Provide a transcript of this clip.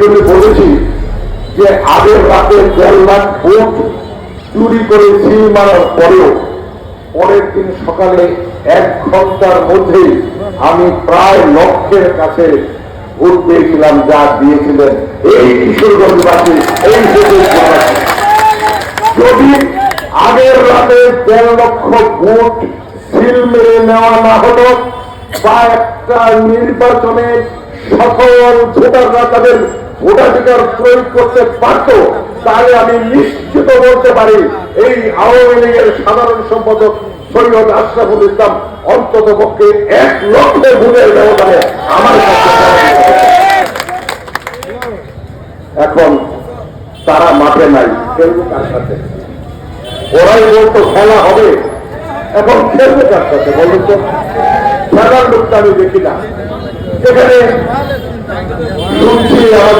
জন্য বলেছি যে আগের রাতে দেড় লাখ ভোট চুরি করে সিল মারার পরেও পরের দিন সকালে এক ঘণ্টার মধ্যেই আমি প্রায় লক্ষের কাছে ভোট পেয়েছিলাম যা দিয়েছিলেন এই কিশোরগঞ্জবাসী এই যদি আগের রাতে দেড় লক্ষ ভোট সিল মেরে নেওয়া না হতো, বা একটা নির্বাচনে সকল ভোটাররা তাদের ভোটাধিকার প্রয়োগ করতে পারত তাহলে আমি নিশ্চিত বলতে পারি, এই আওয়ামী লীগের সাধারণ সম্পাদক সৈয়দ আশরাফুল ইসলাম অন্তত পক্ষে এক লক্ষের ভোটের ব্যবধানে আমার এখন তারা মাঠে নাই খেলব কার সাথে। ওরাই বলতো খেলা হবে, এখন খেলবে কার সাথে, বলুন তো। খেলার লোকটা আমি দেখি না। সেখানে